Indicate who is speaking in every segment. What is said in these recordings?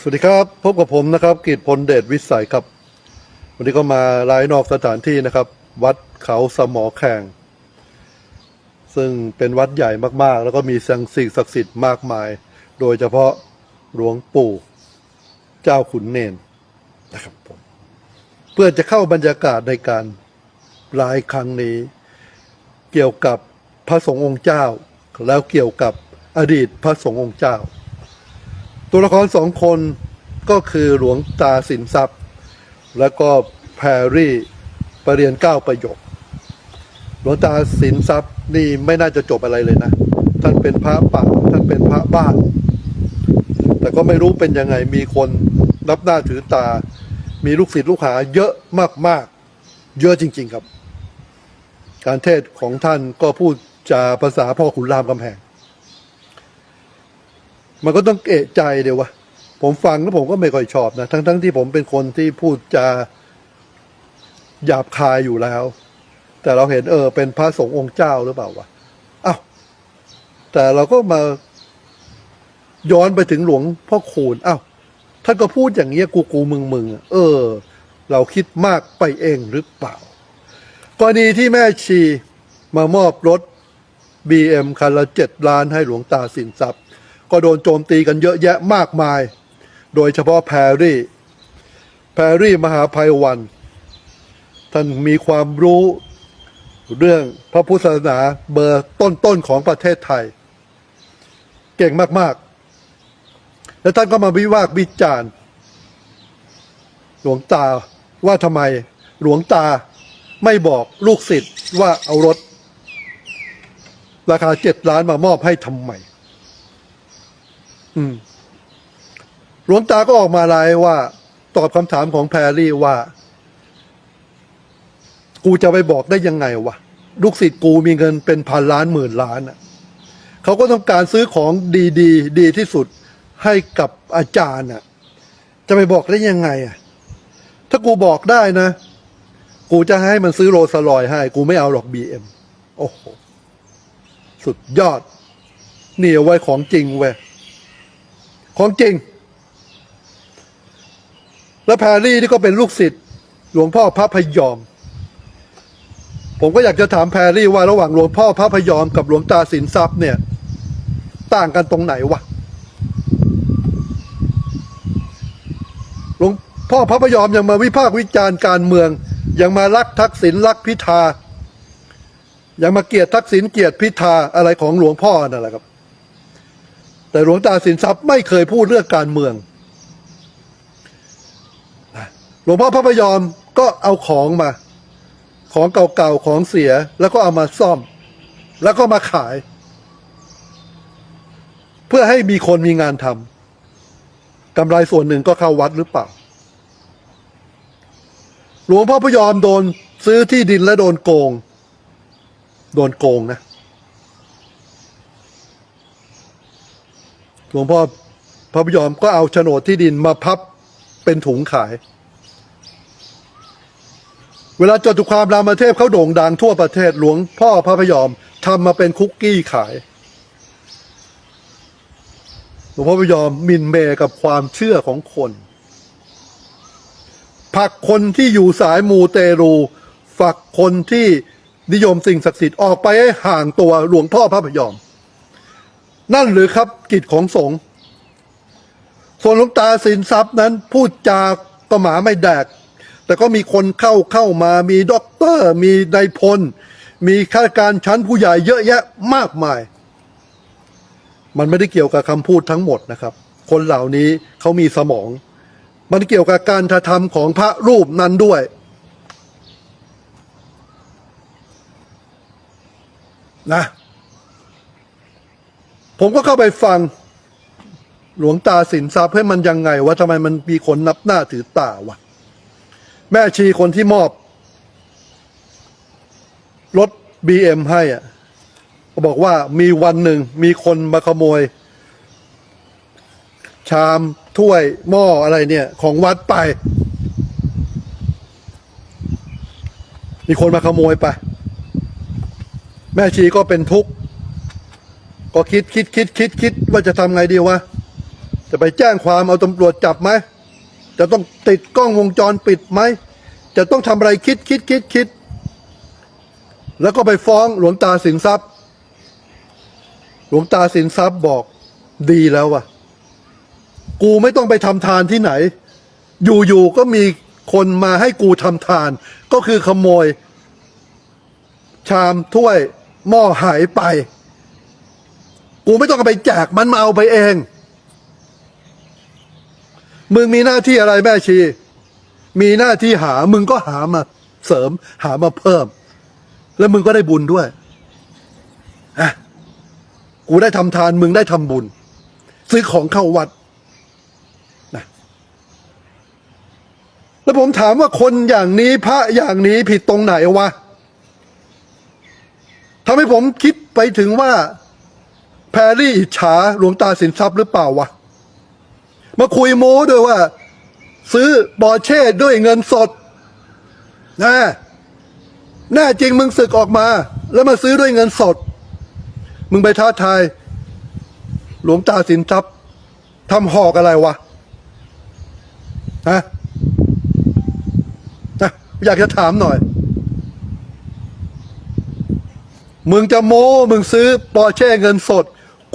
Speaker 1: สวัสดีครับ พบกับผมนะครับกิตพลเดชวิสัยครับ วันนี้ก็มาไลายนอกสถานที่นะครับ วัดเขาสมอแข่ง ซึ่งเป็นวัดใหญ่มากๆ แล้วก็มีสิ่งสิ่งศักดิ์สิทธิ์มากมาย โดยเฉพาะหลวงปู่เจ้าขุนเนนนะครับผมเพื่อจะเข้าบรรยากาศในการไลายครั้งนี้ เกี่ยวกับพระสงฆ์องค์เจ้า แล้วเกี่ยวกับอดีตพระสงฆ์องค์เจ้า ตัวละครสองคนก็คือหลวงตาสินทรัพย์ แล้วก็แพรรี่ประเรียนเก้าประโยค หลวงตาสินทรัพย์นี่ไม่น่าจะจบอะไรเลยนะ ท่านเป็นพระป่าท่านเป็นพระบ้าน แต่ก็ไม่รู้เป็นยังไงมีคนรับหน้าถือตา มีลูกศิษย์ลูกหาเยอะมากๆ เยอะจริง ๆ ครับ การเทศของท่านก็พูดจาภาษาพ่อขุนรามคำแหง มันก็ต้องเอะใจเดียววะผมฟังแล้วผมก็ไม่ค่อยชอบนะ ทั้งๆทที่ผมเป็นคนที่พูดจาหยาบคายอยู่แล้ว แต่เราเห็นเออ เป็นพระสงฆ์องค์เจ้าหรือเปล่าวะอ้าวแต่เราก็มาย้อนไปถึงหลวงพ่อคูณอ้าวท่านก็พูดอย่างเงี้ยกูกูมึงมึงเออ เราคิดมากไปเองหรือเปล่ากรณีที่แม่ชีมามอบรถ BM คันละเจ็ดล้านให้หลวงตาสินทรัพย์ ก็โดนโจมตีกันเยอะแยะมากมาย โดยเฉพาะแพรรี่ แพรรี่มหาภัยวัน ท่านมีความรู้เรื่องพระพุทธศาสนาเบอร์ต้นๆของประเทศไทย เก่งมากๆ แล้วท่านก็มาวิวากวิจารณ์หลวงตาว่าทำไมหลวงตาไม่บอกลูกศิษย์ว่าเอารถ ราคาเจ็ดล้านมามอบให้ทำไม อืมหลวงตาก็ออกมาไลน์ว่า ตอบคำถามของแพรรี่ว่า กูจะไปบอกได้ยังไงวะลูกศิษย์กูมีเงินเป็นพันล้านหมื่นล้านอะเขาก็ต้องการซื้อของดีดีดีที่สุดให้กับอาจารย์อะ จะไปบอกได้ยังไงอะ ถ้ากูบอกได้นะ กูจะให้มันซื้อโรลสลอยให้ กูไม่เอาหรอกบีเอ็มโอ้โห สุดยอด นี่เอาไว้ของจริงเว้ย ของจริง แล้วแพรรี่นี่ก็เป็นลูกศิษย์หลวงพ่อพระพยอม ผมก็อยากจะถามแพรรี่ว่าระหว่างหลวงพ่อพระพยอมกับหลวงตาสินทรัพย์เนี่ย ต่างกันตรงไหนวะหลวงพ่อพระพยอมยังมาวิพากษ์วิจารณ์การเมือง ยังมารักทักษิณรักพิธายังมาเกลียดทักษิณเกลียดพิธาอะไรของหลวงพ่อนั่นแหละครับ แต่หลวงตาสินทรัพย์ไม่เคยพูดเรื่องการเมือง หลวงพ่อพระพยอมก็เอาของมา ของเก่าๆของเสียแล้วก็เอามาซ่อม แล้วก็มาขาย เพื่อให้มีคนมีงานทำกำไรส่วนหนึ่งก็เข้าวัดหรือเปล่า หลวงพ่อพยอมโดนซื้อที่ดินและโดนโกง โดนโกงนะ หลวงพ่อพระพยอมก็เอาโฉนดที่ดินมาพับเป็นถุงขาย เวลาจตุคามรามเทพเขาโด่งดังทั่วประเทศหลวงพ่อพระพยอมทำมาเป็นคุกกี้ขาย หลวงพ่อพยอมมินเมกับความเชื่อของคนผักคนที่อยู่สายมูเตรูฝักคนที่นิยมสิ่งศักดิ์สิทธิ์ออกไปให้ห่างตัวหลวงพ่อพระพยอม นั่นหรือครับกิจของสงฆ์ส่วนหลวงตาสินทรัพย์นั้นพูดจาก็หมาไม่แดก แต่ก็มีคนเข้าเข้ามามีด็อกเตอร์ มีนายพล มีข้าราชการชั้นผู้ใหญ่เยอะแยะมากมาย มันไม่ได้เกี่ยวกับคำพูดทั้งหมดนะครับ คนเหล่านี้เขามีสมอง มันเกี่ยวกับการกระทำของพระรูปนั้นด้วยนะ ผมก็เข้าไปฟังหลวงตาสินทรัพย์ให้มันยังไงว่าทำไมมันมีคนนับหน้าถือตาวะแม่ชีคนที่มอบ รถบีเอ็มให้อะก็บอกว่ามีวันหนึ่งมีคนมาขโมย ชามถ้วยหม้ออะไรเนี่ย ของวัดไป มีคนมาขโมยไป แม่ชีก็เป็นทุกข์ ก็คิดคิดคิดคิดคิดว่าจะทำไงดีวะ จะไปแจ้งความเอาตำรวจจับไหม จะต้องติดกล้องวงจรปิดไหม จะต้องทำอะไรคิดคิดคิดคิด แล้วก็ไปฟ้องหลวงตาสินทรัพย์ หลวงตาสินทรัพย์บอกดีแล้ววะกูไม่ต้องไปทำทานที่ไหน อยู่ๆก็มีคนมาให้กูทำทาน ก็คือขโมย ชามถ้วยหม้อหายไป กูไม่ต้องเอาไปแจกมันมาเอาไปเอง มึงมีหน้าที่อะไรแม่ชี มีหน้าที่หา มึงก็หามาเสริม หามาเพิ่ม แล้วมึงก็ได้บุญด้วยอะกูได้ทำทาน มึงได้ทำบุญ ซื้อของเข้าวัดนะแล้วผมถามว่าคนอย่างนี้พระอย่างนี้ผิดตรงไหนวะทำให้ผมคิดไปถึงว่า แพรรี่อิจฉาหลวงตาสินทรัพย์หรือเปล่าวะ มาคุยโม้ด้วยว่า ซื้อบอเช่ด้วยเงินสดนะแน่จริงมึงศึกออกมา แล้วมาซื้อด้วยเงินสด มึงไปท้าทาย หลวงตาสินทรัพย์ทำหอกอะไรวะฮะนะอยากจะถามหน่อย มึงจะโม้ มึงซื้อปอร์เช่เงินสด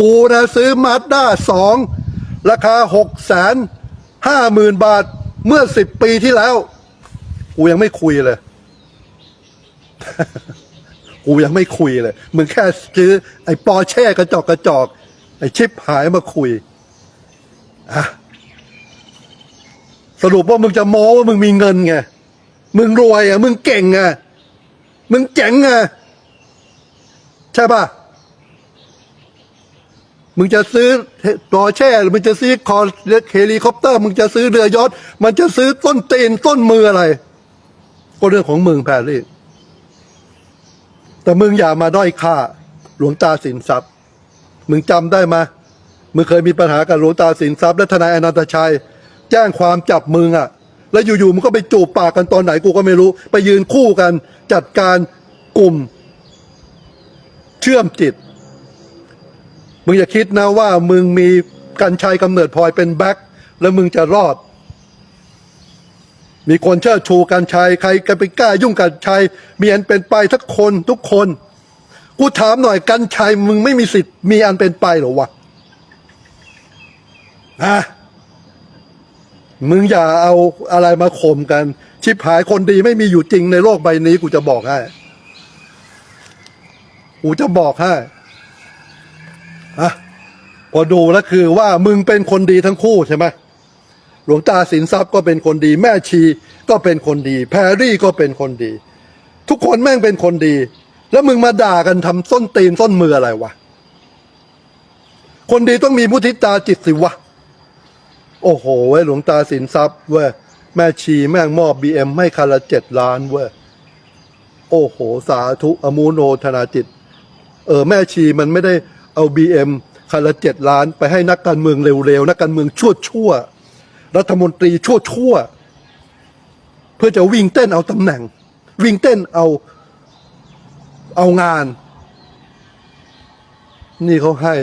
Speaker 1: กูนะซื้อมาด้าสองราคาหกแสนห้าหมื่นบาทเมื่อสิบปีที่แล้ว กูยังไม่คุยเลย กูยังไม่คุยเลย มึงแค่ซื้อ ไอ้ปอร์เช่กระจอกกระจอก ไอ้ชิปหายมาคุยอะสรุปว่ามึงจะโม้ว่ามึงมีเงินไง มึงรวยอะ มึงเก่งอะ มึงเจ๋งอะ ใช่ป่ะ มึงจะซื้อปอร์เช่หรือมึงจะซื้อคอร์เฮลิคอปเตอร์ มึงจะซื้อเรือยอทมันจะซื้อต้นตีนต้นมืออะไร ก็เรื่องของมึงแพรรี่แต่มึงอย่ามาด้อยค่า หลวงตาสินทรัพย์ มึงจำได้ไหมมึงเคยมีปัญหากับหลวงตาสินทรัพย์และทนายอนันตชัย แจ้งความจับมึงอะ่ะ แล้วอยู่ๆมึงก็ไปจูบปากกันตอนไหนกูก็ไม่รู้ ไปยืนคู่กัน จัดการกลุ่ม เชื่อมจิต มึงอย่าคิดนะว่ามึงมีกันชัยกำเนิดพลอยเป็นแบ็คแล้วมึงจะรอด มีคนเชิดชูกันชัยใครกันไปกล้ายุ่งกันชัยมีอันเป็นไปทุกคนทุกคน กูถามหน่อยกันชัยมึงไม่มีสิทธิ์มีอันเป็นไปหรอวะอะมึงอย่าเอาอะไรมาข่มกัน ชิบหายคนดีไม่มีอยู่จริงในโลกใบนี้กูจะบอกให้ กูจะบอกให้ อะพอดูแล้วคือว่ามึงเป็นคนดีทั้งคู่ใช่ไหมหลวงตาสินทรัพย์ก็เป็นคนดี แม่ชีก็เป็นคนดี แพรรี่ก็เป็นคนดี ทุกคนแม่งเป็นคนดี แล้วมึงมาด่ากันทำส้นตีนส้นมืออะไรวะคนดีต้องมีมุทิตาจิตสิวะ โอ้โหเว้ยหลวงตาสินทรัพย์เว้ยแม่ชีแม่งมอบบีเอ็มให้คันละเจ็ดล้านเว้ยโอ้โห สาธุอมูโนธนาจิต เออ แม่ชีมันไม่ได้ เอาบีเอ็มคันละเจ็ดล้าน ไปให้นักการเมืองเร็วๆ นักการเมืองชั่วๆรัฐมนตรีชั่วๆเพื่อจะวิ่งเต้นเอาตำแหน่ง วิ่งเต้นเอาเอางาน นี่เขาให้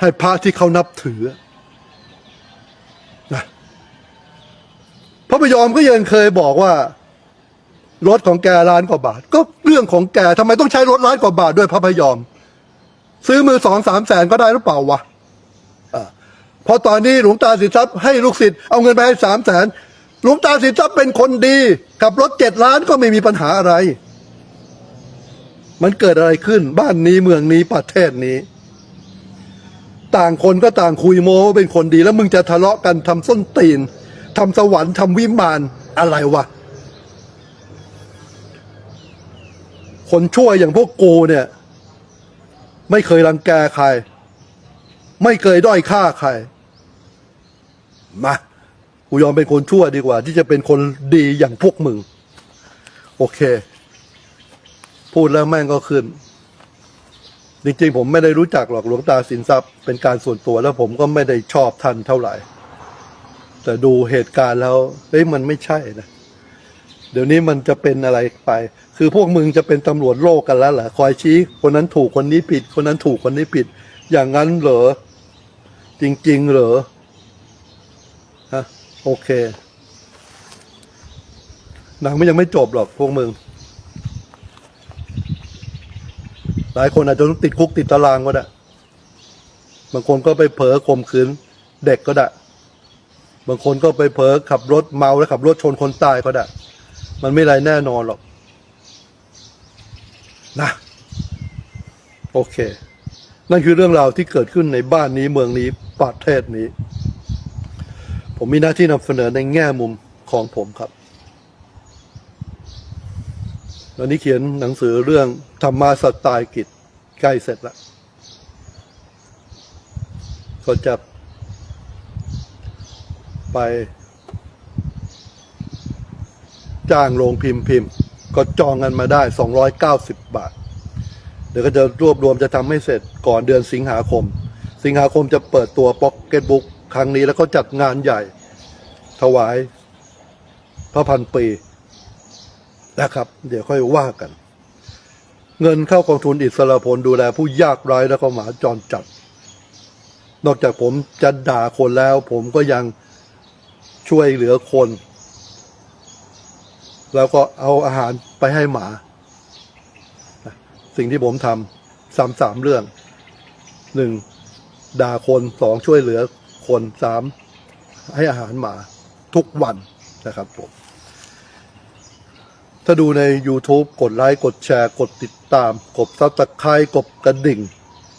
Speaker 1: ให้พระที่เขานับถือนะพระพยอมก็ยังเคยบอกว่ารถของแกล้านกว่าบาท ก็เรื่องของแกทำไมต้องใช้รถล้านกว่าบาทด้วยพระพยอม ซื้อมือสองสามแสนก็ได้หรือเปล่าวะอ่าเพราะตอนนี้หลวงตาสินทรัพย์ให้ลูกศิษย์เอาเงินไปให้สามแสนหลวงตาสินทรัพย์เป็นคนดีขับรถเจ็ดล้านก็ไม่มีปัญหาอะไร มันเกิดอะไรขึ้น บ้านนี้เมืองนี้ประเทศนี้ ต่างคนก็ต่างคุยโม้ว่าเป็นคนดีแล้วมึงจะทะเลาะกันทำส้นตีนทำสวรรค์ทำวิมานอะไรวะคนชั่วอย่างพวกกูเนี่ย ไม่เคยรังแกใคร ไม่เคยด้อยค่าใคร มากูยอมเป็นคนชั่วดีกว่า ที่จะเป็นคนดีอย่างพวกมึง โอเค พูดแล้วแม่งก็ขึ้น จริงๆ ผมไม่ได้รู้จักหรอกหลวงตาสินทรัพย์ เป็นการส่วนตัวแล้วผมก็ไม่ได้ชอบท่านเท่าไหร่ แต่ดูเหตุการณ์แล้วเฮ้ยมันไม่ใช่นะ เดี๋ยวนี้มันจะเป็นอะไรไป คือพวกมึงจะเป็นตำรวจโลกกันแล้วเหรอคอยชี้ คนนั้นถูกคนนี้ผิด คนนั้นถูกคนนี้ผิด อย่างนั้นเหรอจจริง ๆ เหรอฮะโอเคหนังมันยังไม่จบหรอกพวกมึง หลายคนอาจจะต้องติดคุกติดตารางก็ได้บางคนก็ไปเผลอข่มขืนเด็กก็ได้ บางคนก็ไปเผลอขับรถเมาแล้วขับรถชนคนตายก็ได้ มันไม่ไรแน่นอนหรอก นะ โอเค นั่นคือเรื่องราวที่เกิดขึ้นในบ้านนี้เมืองนี้ประเทศนี้ ผมมีหน้าที่นำเสนอในแง่มุมของผมครับวันนี้เขียนหนังสือเรื่องธรรมาสไตล์กิจใกล้เสร็จแล้วก็จะไป จ้างโรงพิมพ์พิมพ์ ก็จองกันมาได้ 290 บาท เดี๋ยวก็จะรวบรวมจะทำให้เสร็จก่อนเดือนสิงหาคม สิงหาคมจะเปิดตัวพ็อกเก็ตบุ๊กครั้งนี้แล้วก็จัดงานใหญ่ ถวายพระพันปีนะครับ เดี๋ยวค่อยว่ากัน เงินเข้ากองทุนอิสระพลดูแลผู้ยากไร้แล้วก็หมาจรจัด นอกจากผมจะด่าคนแล้ว ผมก็ยังช่วยเหลือคน แล้วก็เอาอาหารไปให้หมา สิ่งที่ผมทำสามสามเรื่องหนึ่งด่าคนสองช่วยเหลือคนสามให้อาหารหมาทุกวันนะครับผม ถ้าดูใน YouTube กดไลค์ กดแชร์ กดติดตาม กดซับสไครต์กดกระดิ่ง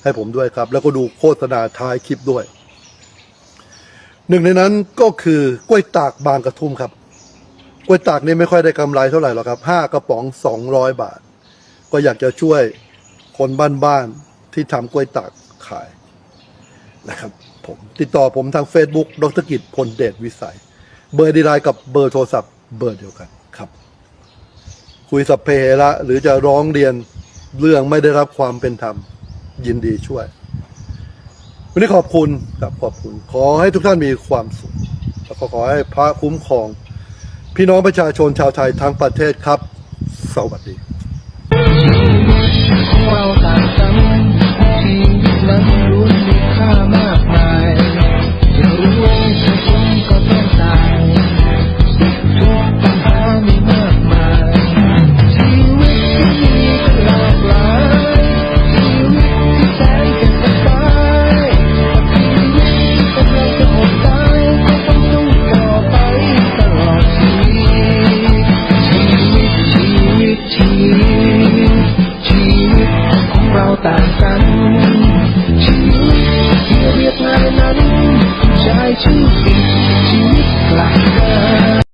Speaker 1: ให้ผมด้วยครับ แล้วก็ดูโฆษณาท้ายคลิปด้วย หนึ่งในนั้นก็คือกล้วยตากบางกระทุ่มครับ กล้วยตากนี่ไม่ค่อยได้กำไรเท่าไหร่หรอกครับห้ากระป๋องสองร้อยบาท ก็อยากจะช่วยคนบ้านๆที่ทำกล้วยตากขายนะครับผมติดต่อผมทาง Facebook ดรกิจพลเดชวิสัย เบอร์ดีไลน์กับเบอร์โทรศัพท์เบอร์เดียวกันครับ คุยสัพเพเหระหรือจะร้องเรียนเรื่องไม่ได้รับความเป็นธรรม ยินดีช่วย วันนี้ขอบคุณครับขอบคุณ ขอให้ทุกท่านมีความสุข แล้วก็ขอให้พระคุ้มครอง พี่น้องประชาชนชาวไทยทั้งประเทศครับ สวัสดี
Speaker 2: เราต่างกันที่มัน